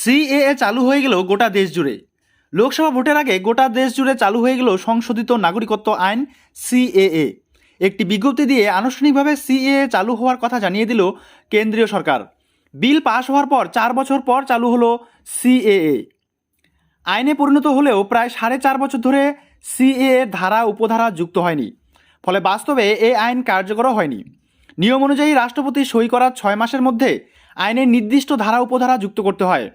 CAA চালু হয়ে গেল গোটা দেশ জুড়ে। লোকসভা ভোটের আগে গোটা দেশ জুড়ে চালু হয়ে গেল সংশোধিত নাগরিকত্ব আইন, সিএএ। একটি বিজ্ঞপ্তি দিয়ে আনুষ্ঠানিকভাবে সিএএ চালু হওয়ার কথা জানিয়ে দিল কেন্দ্রীয় সরকার। বিল পাশ হওয়ার পর চার বছর পর চালু হলো সিএএ। আইনে পরিণত হলেও প্রায় সাড়ে চার বছর ধরে সিএ ধারা উপধারা যুক্ত হয়নি। ফলে বাস্তবে এ আইন কার্যকরও হয়নি। নিয়ম অনুযায়ী রাষ্ট্রপতি সই করার ছয় মাসের মধ্যে আইনের নির্দিষ্ট ধারা উপধারা যুক্ত করতে হয়।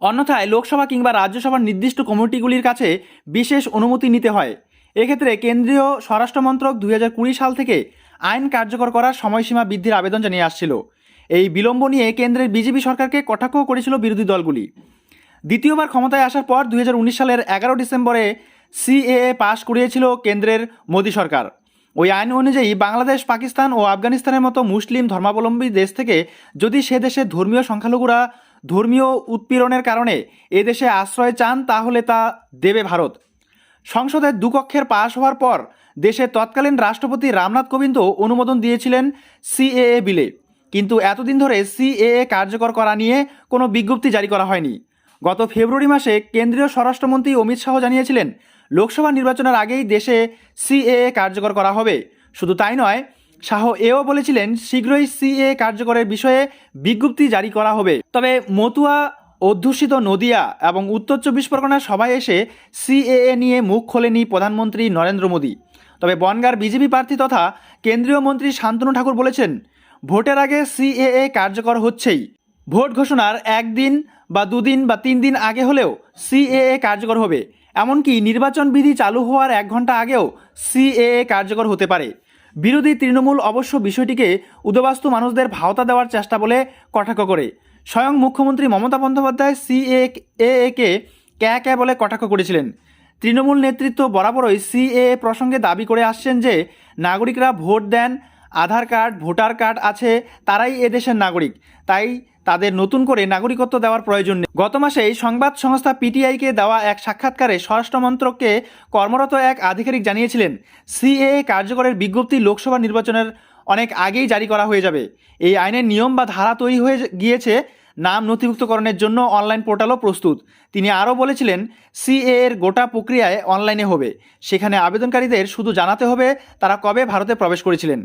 অন্যথায় লোকসভা কিংবা রাজ্যসভার নির্দিষ্ট কমিটিগুলির কাছে বিশেষ অনুমতি নিতে হয়। এক্ষেত্রে কেন্দ্রীয় স্বরাষ্ট্রমন্ত্রক দুই হাজার কুড়ি সাল থেকে আইন কার্যকর করার সময়সীমা বৃদ্ধির আবেদন জানিয়ে আসছিল। এই বিলম্ব নিয়ে কেন্দ্রের বিজেপি সরকারকে কটাক্ষ করেছিল বিরোধী দলগুলি। দ্বিতীয়বার ক্ষমতায় আসার পর দুই হাজার উনিশ সালের এগারো ডিসেম্বরে সিএএ পাশ করিয়েছিল কেন্দ্রের মোদী সরকার। ওই আইন অনুযায়ী বাংলাদেশ, পাকিস্তান ও আফগানিস্তানের মতো মুসলিম ধর্মাবলম্বী দেশ থেকে যদি সে দেশের ধর্মীয় সংখ্যালঘুরা ধর্মীয় উৎপীড়নের কারণে এ দেশে আশ্রয় চান, তাহলে তা দেবে ভারত। সংসদের দুকক্ষের পাশ হওয়ার পর দেশে তৎকালীন রাষ্ট্রপতি রামনাথ কোবিন্দ অনুমোদন দিয়েছিলেন সিএএ বিলে। কিন্তু এতদিন ধরে সিএএ কার্যকর করা নিয়ে কোনো বিজ্ঞপ্তি জারি করা হয়নি। গত ফেব্রুয়ারি মাসে কেন্দ্রীয় স্বরাষ্ট্রমন্ত্রী অমিত শাহ জানিয়েছিলেন, লোকসভা নির্বাচনের আগেই দেশে সিএএ কার্যকর করা হবে। শুধু তাই নয় শাহ এও বলেছিলেন, শীঘ্রই সিএ কার্যকরের বিষয়ে বিজ্ঞপ্তি জারি করা হবে। তবে মতুয়া, অধ্যুষিত নদিয়া এবং উত্তর চব্বিশ পরগনার সভায় এসে সিএএ নিয়ে মুখ খোলেনি প্রধানমন্ত্রী নরেন্দ্র মোদী। তবে বনগার বিজেপি প্রার্থী তথা কেন্দ্রীয় মন্ত্রী শান্তনু ঠাকুর বলেছেন, ভোটের আগে সিএএ কার্যকর হচ্ছেই। ভোট ঘোষণার একদিন বা দুদিন বা তিন দিন আগে হলেও সিএএ কার্যকর হবে। এমনকি নির্বাচন বিধি চালু হওয়ার এক ঘণ্টা আগেও সিএএ কার্যকর হতে পারে। বিরোধী তৃণমূল অবশ্য বিষয়টিকে উদবাস্তু মানুষদের ভাওতা দেওয়ার চেষ্টা বলে কটাক্ষ করে। স্বয়ং মুখ্যমন্ত্রী মমতা বন্দ্যোপাধ্যায় সিএ এ কে ক্যা ক্যা বলে কটাক্ষ করেছিলেন। তৃণমূল নেতৃত্ব বরাবরই সিএ প্রসঙ্গে দাবি করে আসছেন যে, নাগরিকরা ভোট দেন, আধার কার্ড, ভোটার কার্ড আছে, তারাই এদেশের নাগরিক। তাই তাদের নতুন করে নাগরিকত্ব দেওয়ার প্রয়োজন নেই। গত মাসেই সংবাদ সংস্থা পিটিআইকে দেওয়া এক সাক্ষাৎকারে স্বরাষ্ট্র মন্ত্রককে কর্মরত এক আধিকারিক জানিয়েছিলেন, সিএএ কার্যকরের বিজ্ঞপ্তি লোকসভা নির্বাচনের অনেক আগেই জারি করা হয়ে যাবে। এই আইনের নিয়ম বা ধারা তৈরি হয়ে গিয়েছে, নাম নথিভুক্তকরণের জন্য অনলাইন পোর্টালও প্রস্তুত। তিনি আরও বলেছিলেন সিএ এর গোটা প্রক্রিয়ায় অনলাইনে হবে। সেখানে আবেদনকারীদের শুধু জানাতে হবে তারা কবে ভারতে প্রবেশ করেছিলেন।